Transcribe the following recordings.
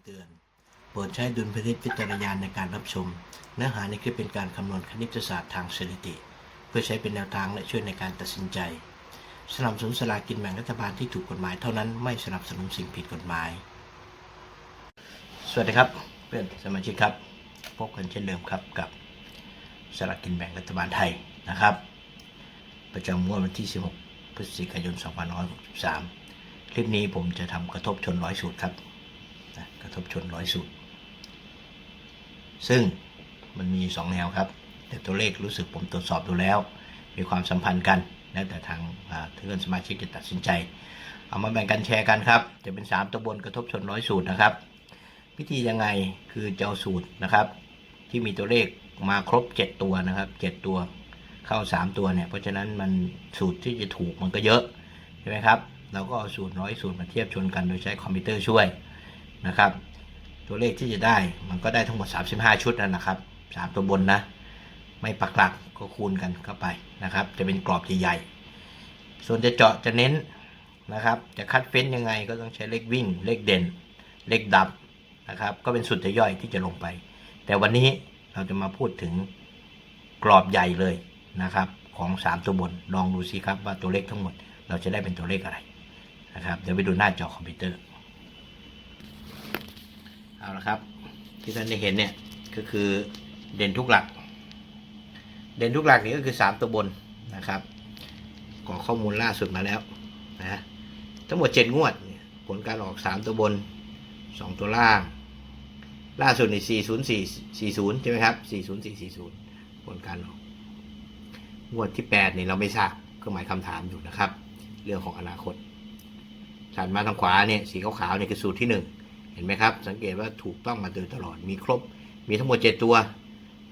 ำเตือน โปรดใช้ดุลพินิจวิจารณาในการรับชม เนื้อหาในคลิปเป็นการคำนวณคณิตศาสตร์ทางสถิติ เพื่อใช้เป็นแนวทางและช่วยในการตัดสินใจ สนับสนุนสลากินแบ่งรัฐบาลที่ถูกกฎหมายเท่านั้นไม่สนับสนุนสิ่งผิดกฎหมาย สวัสดีครับ เพื่อนสมาชิกครับ พบกันเช่นเดิมครับกับสลากินแบ่งรัฐบาลไทยนะครับ ประจำงวดวันที่ 16พฤศจิกายน 2563 คลิปนี้ผมจะทำกระทบชนร้อยสูตรครับ กระทบชนร้อยสูตร ซึ่งมันมี 2 แนวครับ แต่ตัวเลขรู้สึกผมตรวจสอบดูแล้ว มีความสัมพันธ์กันแล้วแต่ทางอ่าเพื่อนสมาชิกจะตัดสินใจ เอามาแบ่งกันแชร์กันครับ จะเป็น 3ตัวบนกระทบชนร้อยสูตรนะครับวิธียังไงคือเจะเอาสูตรนะครับ ที่มีตัวเลขมาครบ 7 ตัวนะครับ 7 ตัวเข้า 3 ตัวเนี่ย เพราะฉะนั้นมันสูตรที่จะถูกมันก็เยอะใช่ไหมครับเราก็เอาสูตรร้อยสูตรมาเทียบชนกันโดยใช้คอมพิวเตอร์ช่วย นะครับ ตัวเลขที่จะได้มันก็ได้ทั้งหมด 35 ชุดนั่นนะครับ 3 ตัวบนนะ ไม่ปักหลักก็คูณกันเข้าไปนะครับ จะเป็นกรอบใหญ่ๆส่วนจะเจาะจะเน้นนะครับ จะคัดเฟ้นยังไงก็ต้องใช้เลขวิ่ง เลขเด่น เลขดับนะครับ ก็เป็นสุดจะย่อยที่จะลงไป แต่วันนี้เราจะมาพูดถึงกรอบใหญ่เลยนะครับ ของ 3 ตัวบนลองดูสิครับว่าตัวเลขทั้งหมด เราจะได้เป็นตัวเลขอะไรนะครับ เดี๋ยวไปดูหน้าจอคอมพิวเตอร์ เอาละครับ ที่ท่านได้เห็นเนี่ยก็คือเด่นทุกหลัก เด่นทุกหลักนี่ก็คือ 3 ตัวบนนะครับกรอข้อมูลล่าสุดมาแล้วนะทั้งหมด 7 งวด ผลการออก 3 ตัวบน 2 ตัวล่าง ล่าสุดใน404 40 ใช่ไหมครับ 40440 ผลการออก งวดที่8นี่เราไม่ทราบก็หมายคำถามอยู่นะครับ เรื่องของอนาคตถัดมาทางขวาเนี่ยสีขาวๆเนี่ยคือสูตรที่ 1 ห็นไหมครับ สังเกตว่าถูกต้องมาโดยตลอดมีครบมีทั้งหมด 7 ตัว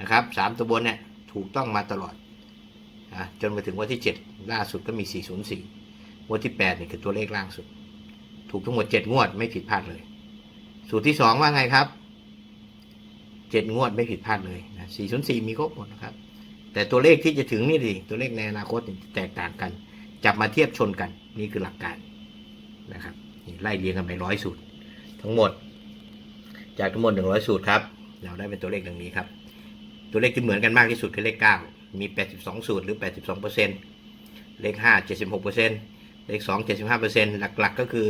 นะครับสามตัวบนเนี่ยถูกต้องมาตลอดนะจนมาถึงวันที่ 7 ล่าสุดก็มี 404 วันที่8เนี่ยคือตัวเลขล่างสุด ถูกทั้งหมด 7 งวดไม่ผิดพลาดเลย สูตรที่ 2 ว่าไงครับ 7 งวดไม่ผิดพลาดเลยนะ404 มีครบหมดนะครับ แต่ตัวเลขที่จะถึงนี่ดิตัวเลขในอนาคตแตกต่างกัน จับมาเทียบชนกันนี่คือหลักการนะครับไล่เรียงกันไปร้อยสูตรทั้งหมด จากทั้งหมด100 สูตรครับ เราได้เป็นตัวเลขดังนี้ครับ ตัวเลขที่เหมือนกันมากที่สุดคือเลข 9 มี 82 สูตรหรือ 82%เลข 5 76%เลข 2 75%หลักๆ ก็คือ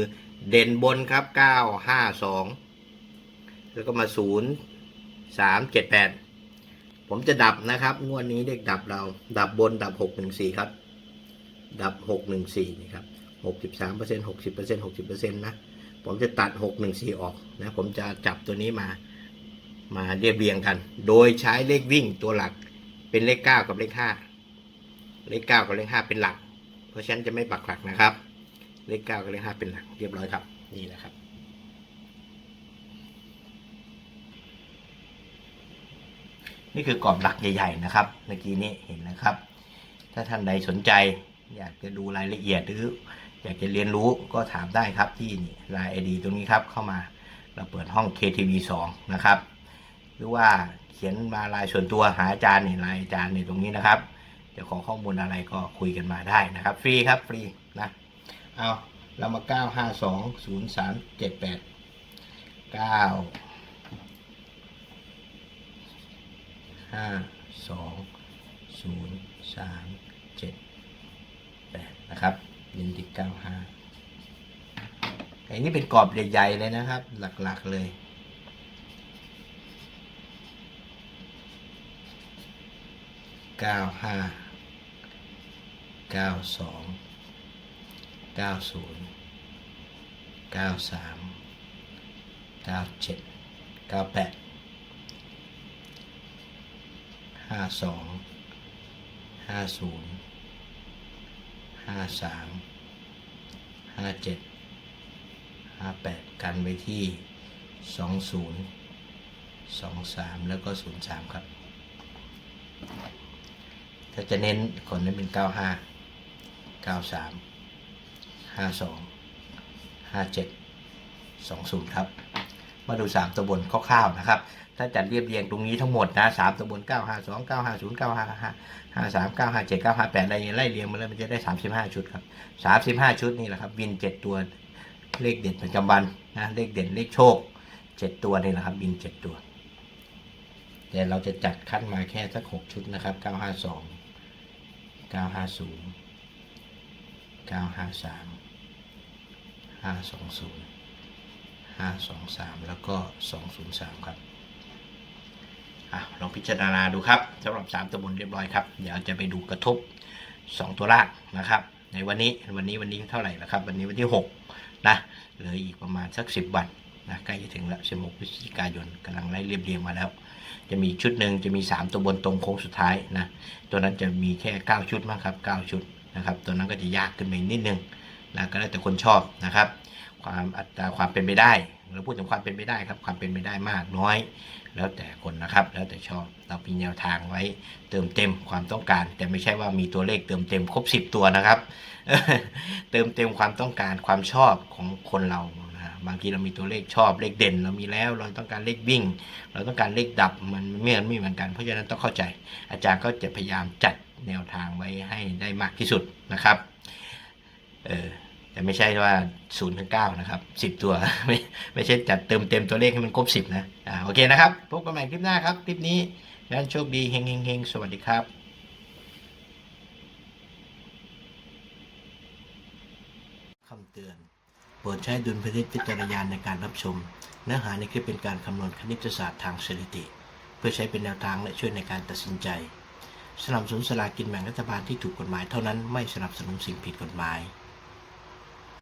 เด่นบนครับ 9 5 2 แล้วก็มา 0 3 7 8 ผมจะดับนะครับ งวดนี้เลขดับเรา ดับบนดับ 614 ครับ ดับ 614 นี่ครับ 63% 60% 60%นะ ผมจะตัด 614 ออกนะผมจะจับตัวนี้มามาเรียบเรียงกัน โดยใช้เลขวิ่งตัวหลักเป็นเลข 9 กับเลข 5 เลข 9 กับเลข 5 เป็นหลัก เพราะฉะนั้นจะไม่ปักหลักนะครับ เลข 9 กับเลข 5 เป็นหลักเรียบร้อยครับ นี่นะครับนี่คือกรอบหลักใหญ่ๆนะครับ เมื่อกี้นี้เห็นนะครับ ถ้าท่านใดสนใจอยากจะดูรายละเอียดหรือ อยากจะเรียนรู้ก็ถามได้ครับที่ไลน์ไอดีตรงนี้ครับเข้ามาเราเปิดห้อง KTV 2 นะครับ หรือว่าเขียนมาไลน์ส่วนตัวหาอาจารย์นี่ไลน์อาจารย์นี่ตรงนี้นะครับจะขอข้อมูลอะไรก็คุยกันมาได้นะครับ ฟรีครับฟรีนะเอาเรามา 9 5 2 0 3 7 8 9ห้าสองศูนย์สามเจ็ดแปดนะครับ ยินดีเก้าห้าอันนี้เป็นกรอบใหญ่ ๆ เลยนะครับ หลักๆเลย เก้าห้า เก้าสอง เก้าศูนย์ เก้าสาม เก้าเจ็ด เก้าแปด ห้าสอง ห้าศูนย์าสามห้าเจ็ดห้าแปดกันไว้ที่สองศูนย์สองสามแล้วก็ศูนย์สามครับ ถ้าจะเน้นคนนั้นเป็นเก้าห้าเก้าสามห้าสองห้าเจ็ดสองศูนย์ครับ มาดูสามตัวบนคร่าวๆนะครับ ถ้าจัดเรียบเรียงตรงนี้ทั้งหมดนะสามตัวบนเก้าห้าสองเก้าห้าศูนย์เก้าห้าห้าห้าสามเก้าห้าเจ็ดเก้าห้าแปดอะไรไล่เรียงมาแล้วมันจะได้สามสิบห้าชุดครับสามสิบห้าชุดนี่แหละครับวินเจ็ดตัวเลขเด่นประจำวันนะเลขเด่นเลขโชคเจ็ดตัวนี่แหละครับ บินเจ็ดตัวแต่เราจะจัดคัดมาแค่สักหกชุดนะครับเก้าห้าสองสามแล้วก็สองศูนย์สามครับอะลองพิจารณาดูครับสำหรับสามตัวบนเรียบร้อยครับ เดี๋ยวจะไปดูกระทบสองตัวล่างนะครับ ในวันนี้วันนี้วันนี้เท่าไหร่แล้วครับ วันนี้วันที่หกนะเหลืออีกประมาณสักสิบวันนะใกล้จะถึงแล้วสิบหกพฤศจิกายนกำลังไล่เรียบเรียงมาแล้ว จะมีชุดหนึ่งจะมีสามตัวบนตรงโค้งสุดท้ายนะตัวนั้นจะมีแค่เก้าชุดมั้งครับเก้าชุดนะครับตัวนั้นก็จะยากขึ้นไปนิดนึงนะก็แล้วแต่คนชอบนะครับ ความอัตราความเป็นไปได้เราพูดถึงความเป็นไปได้ครับความเป็นไปได้มากน้อย แล้วแต่คนนะครับ แล้วแต่ชอบเรามีแนวทางไว้เติมเต็มความต้องการ แต่ไม่ใช่ว่ามีตัวเลขเติมเต็มครบ10 ตัวนะครับ เติมเต็มความต้องการความชอบของคนเราบางทีเรามีตัวเลขชอบเลขเด่น เรามีแล้วเราต้องการเลขวิ่ง เราต้องการเลขดับมันไม่ไม่เหมือนกัน เพราะฉะนั้นต้องเข้าใจ อาจารย์ก็จะพยายามจัดแนวทางไว้ให้ได้มากที่สุดนะครับเออ แต่ไม่ใช่ว่า0ูนย์ถึงเนะครับสิบตัว ไม่ไม่ใช่จัดเติมเต็มตัวเลขให้มันครบสิบนะอ่าโอเคนะครับ พบกันใหม่คลิปหน้าครับ คลิปนี้งั้นโชคดีเฮงเฮงเฮงสวัสดีครับคำเตือน โปรดใช้ดุลพินิจพิจารณาในการรับชม เนื้อหาในคลิปเป็นการคำนวณคณิตศาสตร์ทางสถิติ เพื่อใช้เป็นแนวทางและช่วยในการตัดสินใจสนับสนุนสลากินแบ่งรัฐบาลที่ถูกกฎหมายเท่านั้นไม่สนับสนุนสิ่งผิดกฎหมาย